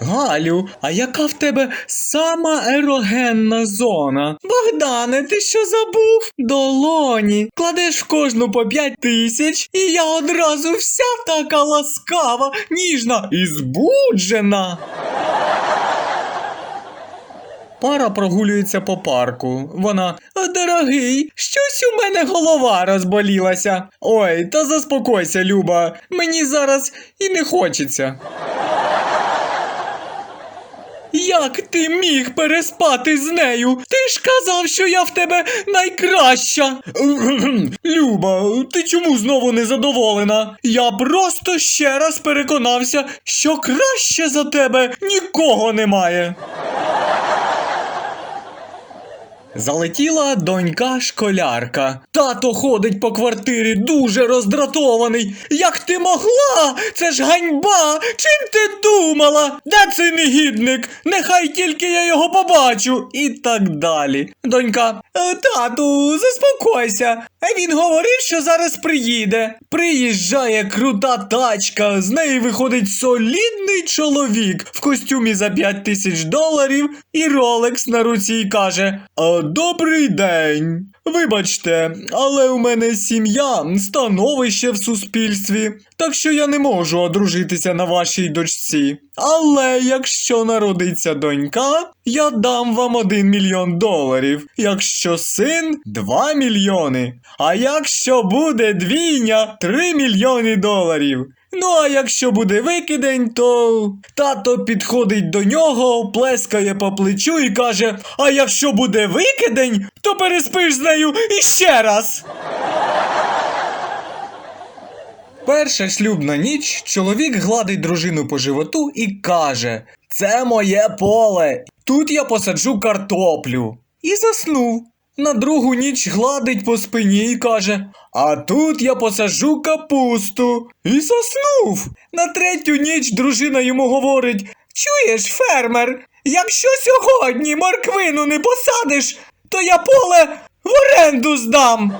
Галю, а яка в тебе сама ерогенна зона? Богдане, ти що забув? Долоні. Кладеш в кожну по п'ять тисяч, і я одразу вся така ласкава, ніжна і збуджена. Пара прогулюється по парку. Вона дорогий, щось у мене голова розболілася. Ой, та заспокойся, Люба. Мені зараз і не хочеться. Як ти міг переспати з нею? Ти ж казав, що я в тебе найкраща. Люба, ти чому знову не задоволена? Я просто ще раз переконався, що краще за тебе нікого немає. Залетіла донька школярка. Тато ходить по квартирі дуже роздратований. Як ти могла? Це ж ганьба! Чим ти думала? Де цей негідник? Нехай тільки я його побачу. І так далі. Донька, «Е, тату, заспокойся. Він говорив, що зараз приїде. Приїжджає крута тачка, з неї виходить солідний чоловік в костюмі за 5 тисяч доларів і ролекс на руці і каже: «А, Добрий день. Вибачте, але у мене сім'я, становище в суспільстві, так що я не можу одружитися на вашій дочці. Але якщо народиться донька, я дам вам один мільйон доларів. Якщо син 2 мільйони. А якщо буде двійня 3 мільйони доларів. Ну а якщо буде викидень, то тато підходить до нього, плескає по плечу і каже: А якщо буде викидень, то переспиш з нею іще раз. Перша шлюбна ніч чоловік гладить дружину по животу і каже: Це моє поле. Тут я посаджу картоплю. І заснув. На другу ніч гладить по спині і каже: А тут я посажу капусту. І заснув. На третю ніч дружина йому говорить: Чуєш, фермер, якщо сьогодні морквину не посадиш, то я поле в оренду здам.